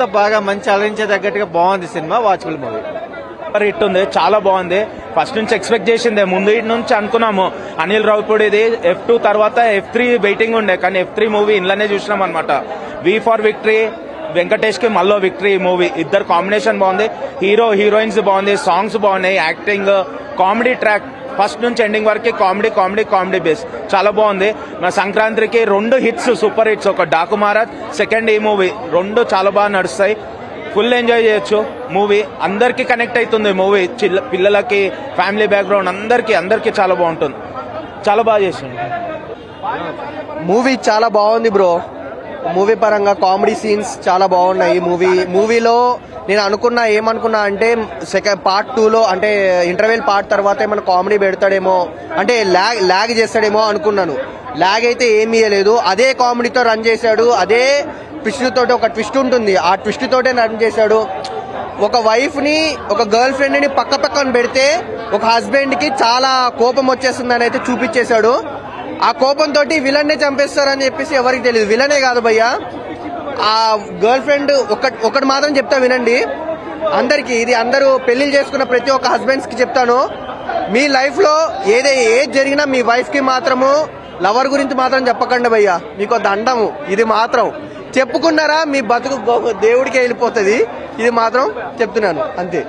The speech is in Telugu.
అంతా బాగా మంచి అలరించే తగ్గట్టుగా బాగుంది cinema watchable movie. Super hit ఉంది చాలా బాగుంది. ఫస్ట్ నుంచి ఎక్స్పెక్ట్ చేసిందే ముందు ఇటు నుంచి అనుకున్నాము. అనిల్ రావుపూడిది ఎఫ్ టూ తర్వాత ఎఫ్ త్రీ వెయిటింగ్ ఉండే కానీ ఎఫ్ త్రీ మూవీ ఇంట్లోనే చూసినాం అనమాట వి ఫార్ విక్టరీ వెంకటేష్కి మళ్ళీ విక్టరీ మూవీ. ఇద్దరు కాంబినేషన్ బాగుంది. హీరో హీరోయిన్స్ బాగుంది సాంగ్స్ బాగున్నాయి యాక్టింగ్ కామెడీ ట్రాక్ ఫస్ట్ నుంచి ఎండింగ్ వరకు కామెడీ కామెడీ కామెడీ బేస్. చాలా బాగుంది. మన సంక్రాంతికి రెండు హిట్స్ సూపర్ హిట్స్. ఒక డాకు మహారాజ్ సెకండ్ ఈ మూవీ. రెండు చాలా బాగా నడుస్తాయి. ఫుల్ ఎంజాయ్ చేయొచ్చు. మూవీ అందరికీ కనెక్ట్ అవుతుంది మూవీ. చిల్ల- పిల్లలకి ఫ్యామిలీ బ్యాక్గ్రౌండ్ అందరికీ అందరికీ చాలా బాగుంటుంది. చాలా బాగా చేసింది మూవీ చాలా బాగుంది బ్రో. మూవీ పరంగా కామెడీ సీన్స్ చాలా బాగున్నాయి. మూవీ మూవీలో నేను అనుకున్నా ఏమనుకున్నా అంటే సెకండ్ పార్ట్ టూలో అంటే ఇంటర్వెల్ పార్ట్ తర్వాత ఏమైనా కామెడీ పెడతాడేమో అంటే ల్యాగ్ ల్యాగ్ చేస్తాడేమో అనుకున్నాను. ల్యాగ్ అయితే ఏమీ ఇవ్వలేదు అదే కామెడీతో రన్ చేశాడు. అదే ట్విస్ట్ తోటి ఒక ట్విస్ట్ ఉంటుంది. ఆ ట్విస్ట్ తోటే రన్ చేశాడు. ఒక వైఫ్ని ఒక గర్ల్ ఫ్రెండ్ని పక్క పక్కన పెడితే ఒక హస్బెండ్కి చాలా కోపం వచ్చేస్తుందని అయితే చూపించేశాడు. ఆ కోపంతో విలన్నే చంపేస్తారని చెప్పేసి ఎవరికి తెలియదు విలనే కాదు భయ్యా. ఆ గర్ల్ ఫ్రెండ్ ఒకటి మాత్రం చెప్తా వినండి. అందరికి ఇది అందరూ పెళ్ళిళ్ళు చేసుకున్న ప్రతి ఒక్క హస్బెండ్స్కి చెప్తాను. మీ లైఫ్లో ఏదే ఏది జరిగినా మీ వైఫ్కి మాత్రము లవర్ గురించి మాత్రం చెప్పకండి భయ్యా. మీకు దండము ఇది మాత్రం. చెప్పుకున్నారా మీ బతుకు దేవుడికి వెళ్ళిపోతుంది. ఇది మాత్రం చెప్తున్నాను. అంతే.